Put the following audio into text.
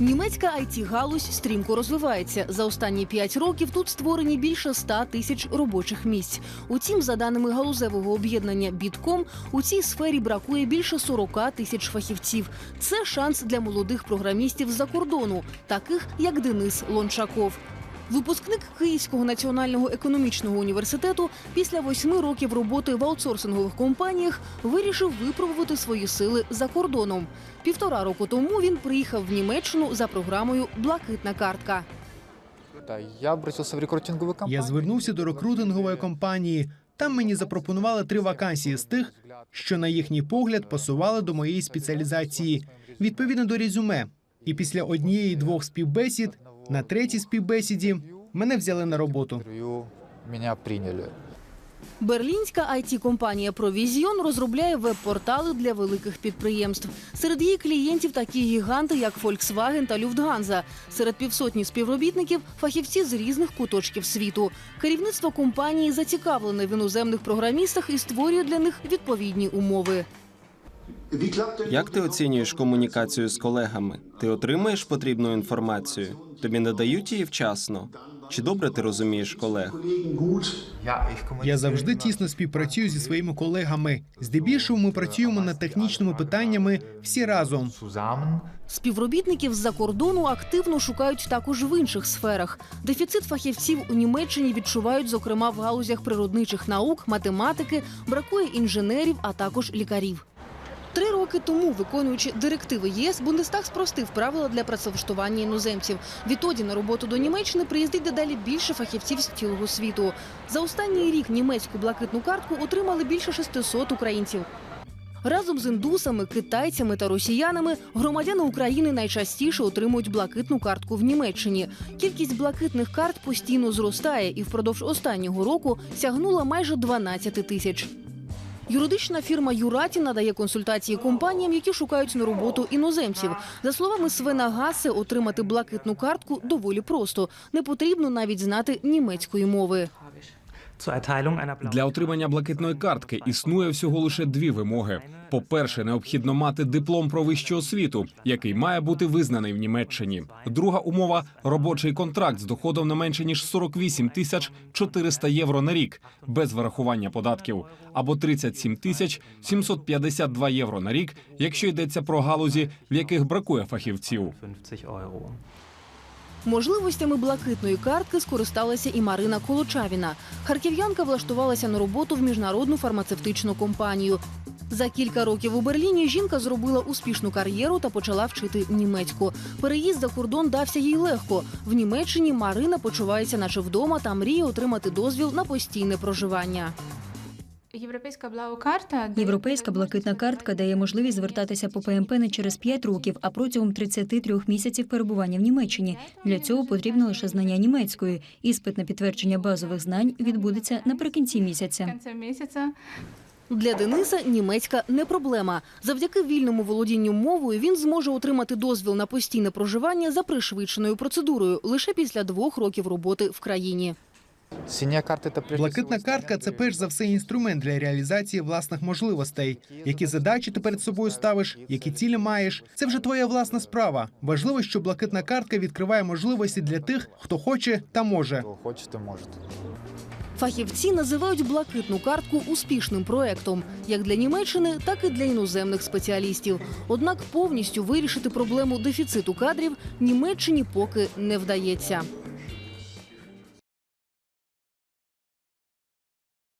Німецька it галузь стрімко розвивається. За останні п'ять років тут створені більше 100 тисяч робочих місць. Утім, за даними галузевого об'єднання Бітком, у цій сфері бракує більше 40 тисяч фахівців. Це шанс для молодих програмістів з-за кордону, таких як Денис Лончаков. Випускник Київського національного економічного університету після восьми років роботи в аутсорсингових компаніях вирішив випробувати свої сили за кордоном. Півтора року тому він приїхав в Німеччину за програмою Блакитна картка. Я обратился в рекрутинговую компанию. Я звернувся до рекрутингової компанії. Там мені запропонували три вакансії з тих, що на їхній погляд пасували до моєї спеціалізації відповідно до резюме. І після однієї двох співбесід на третій співбесіді мене взяли на роботу. Меня приняли. Берлінська it компанія Provision розробляє веб-портали для великих підприємств. Серед її клієнтів такі гіганти, як Volkswagen та Lufthansa. Серед півсотні співробітників фахівці з різних куточків світу. Керівництво компанії зацікавлене в іноземних програмістах і створює для них відповідні умови. Як ти оцінюєш комунікацію з колегами? Ти отримуєш потрібну інформацію? Тобі надають її вчасно? Чи добре ти розумієш колег? Я завжди тісно співпрацюю зі своїми колегами. Здебільшого ми працюємо над технічними питаннями всі разом. Співробітників з-за кордону активно шукають також в інших сферах. Дефіцит фахівців у Німеччині відчувають, зокрема, в галузях природничих наук, математики, бракує інженерів, а також лікарів. Три роки тому, виконуючи директиви ЄС, Бундестаг спростив правила для працевлаштування іноземців. Відтоді на роботу до Німеччини приїздить дедалі більше фахівців з цілого світу. За останній рік німецьку блакитну картку отримали більше 600 українців. Разом з індусами, китайцями та росіянами громадяни України найчастіше отримують блакитну картку в Німеччині. Кількість блакитних карт постійно зростає і впродовж останнього року сягнула майже 12 тисяч. Юридична фірма Юраті надає консультації компаніям, які шукають на роботу іноземців. За словами Свена Гасе, отримати блакитну картку доволі просто. Не потрібно навіть знати німецької мови. Для отримання блакитної картки існує всього лише дві вимоги. По-перше, необхідно мати диплом про вищу освіту, який має бути визнаний в Німеччині. Друга умова робочий контракт з доходом не менше ніж 48 тисяч 400 євро на рік без врахування податків, або 37 тисяч 752 євро на рік, якщо йдеться про галузі, в яких бракує фахівців. 50 Euro. Можливостями блакитної картки скористалася і Марина Колочавіна. Харків'янка влаштувалася на роботу в міжнародну фармацевтичну компанію. За кілька років у Берліні жінка зробила успішну кар'єру та почала вчити німецьку. Переїзд за кордон дався їй легко. В Німеччині Марина почувається, наче вдома, та мріє отримати дозвіл на постійне проживання. Європейська блау-карта Європейська блакитна картка дає можливість звертатися по ПМП не через 5 років, а протягом 33 місяців перебування в Німеччині. Для цього потрібно лише знання німецької. Іспит на підтвердження базових знань відбудеться наприкінці місяця. Для Дениса німецька не проблема. Завдяки вільному володінню мовою він зможе отримати дозвіл на постійне проживання за пришвидшеною процедурою лише після двох років роботи в країні. Синяя карта прежде Блакитна картка це перш за все інструмент для реалізації власних можливостей. Які задачі ти перед собою ставиш, які цілі маєш. Це вже твоя власна справа. Важливо, що блакитна картка відкриває можливості для тих, хто хоче та може. кто хочет. Фахівці називають блакитну картку успішним проектом як для Німеччини, так і для іноземних спеціалістів. Однак повністю вирішити проблему дефіциту кадрів Німеччині поки не вдається.